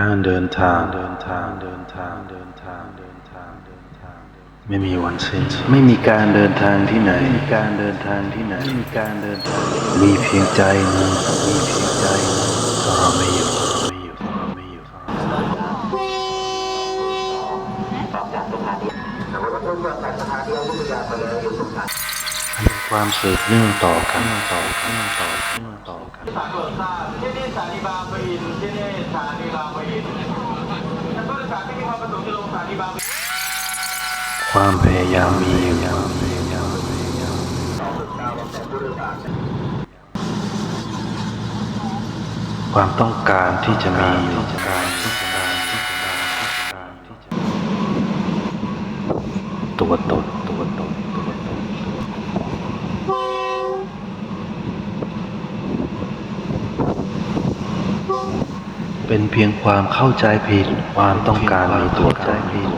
การเดินทางเดินทางเดินทางเดินทางเดินทางเดินทางไม่มีวันสิ้นไม่มีการเดินทางที่ไหนมีการเดินทางที่ไหนมีการเดินทางมีเพียงใจหนึงมีเพียงใจหนึงถ้าเราไม่อยู่ไม่อยู่ไม่อยู่มีความสืบเนื่องต่อกันต่อกันต่อกันต่อกันที่นี่สถานีบางปะอินที่นี่สถา ความพยายามมีอยู่ความต้องการที่จะมีอยู่ตัวตนตัวตนตัวตนเป็นเพียงความเข้าใจผิด ความต้องการมีตัวใจผิด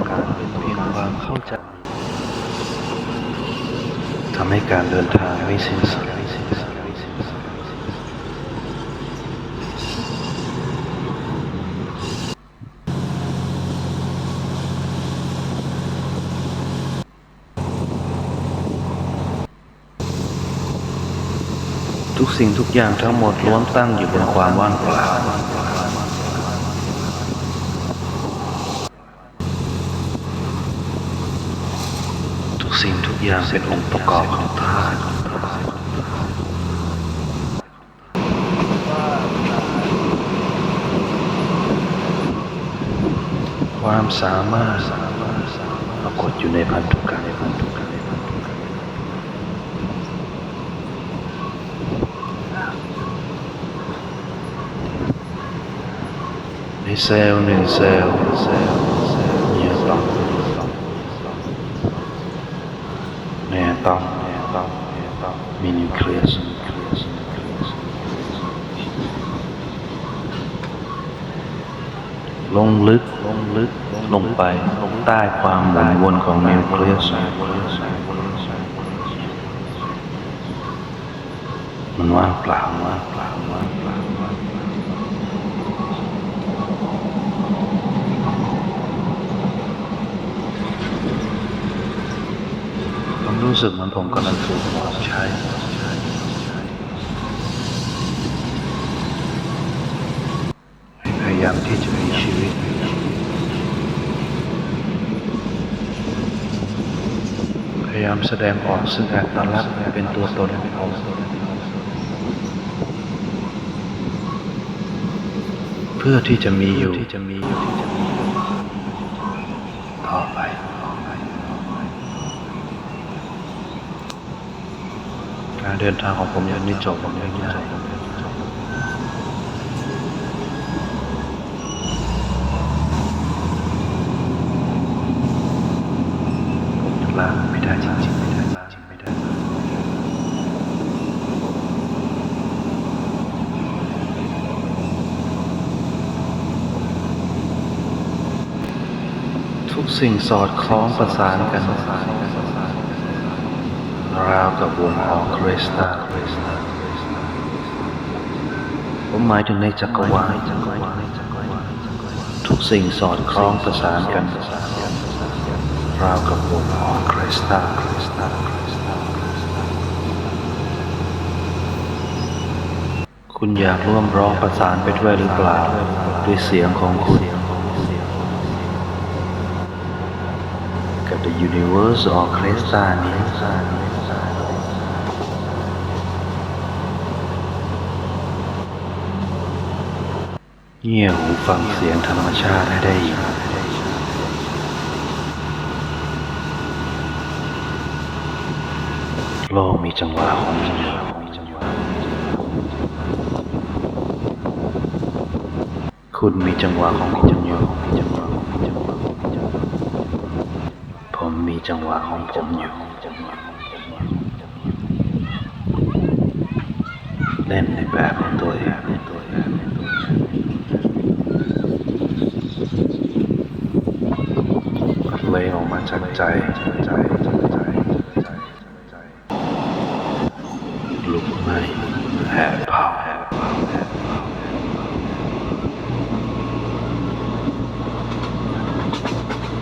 การเป็นเพียงความเข้าใจทำให้การเดินทางไม่สิ้นสุดทุกสิ่งทุกอย่างทั้งหมดล้วนตั้งอยู่บนความว่างเปล่า ทุก สิ่งทุกอย่างเป็นองค์ประกอบของธาตุความสามารถปรากฏอยู่ในพันธุกรรมในพันธุกรรมในเซลล์หนึ่งเซลล์เซลล์เซลล์มีอะตอมในอง stop meaning clears ลงลึกลงไปใต้ความหมุนวนของนิวเคลียสมันว่างเปล่าว่างเปล่าว่างเปล่าว่างเปล่า ผมรู้สึกเหมือนผมกำลังถูกใช้พยายามที่จะมีชีวิตพยายามแสดงออกซึ่งอัตลักษณ์เป็นตัวตนของผมเพื่อที่จะมีอยู่ที่จะมีอยู่ที่จะมีอยู่ต่อไป การเดินทางของผมยังไม่จบผมยังไม่จบผมลาไม่ได้จริงๆไม่ได้จริงๆไม่ได้ทุกสิ่งสอดคล้องประสานกัน ราวกับวงของคริสตัลผมหมายถึงในจักรวาลทุกสิ่งสอดคล้องประสานกัน ราวกับวงของคริสตัลคุณอยากร่วมร้องประสานไปด้วยหรือเปล่า ด้วยเสียงของคุณ กับ The Universe Orchestra นี้ เงี่ยหูฟังเสียงธรรมชาติให้ได้ยินโลกมีจังหวะของมันอยู่คุณมีจังหวะของคุณอยู่ผมมีจังหวะของผมอยู่เล่นในแบบของตัวเอง ใจใจใจใจใจใจหลุกไหม้แผลเผา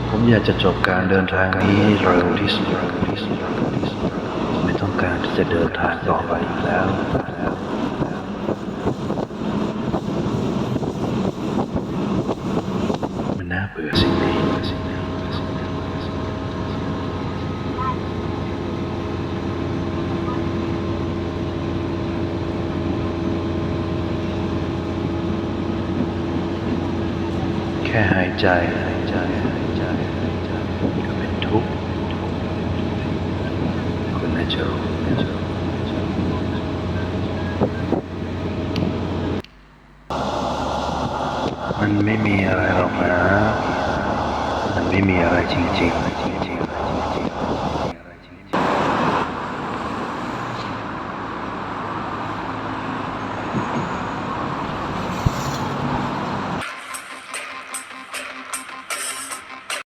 ผมอยากจะจบการเดินทางนี้เร็วที่สุดไม่ต้องการที่จะเดินทางต่อไปแล้ว แค่หายใจก็เป็นทุกข์คุณนะโจมันไม่มีอะไรหรอกนะ มันไม่มีอะไรจริง ๆ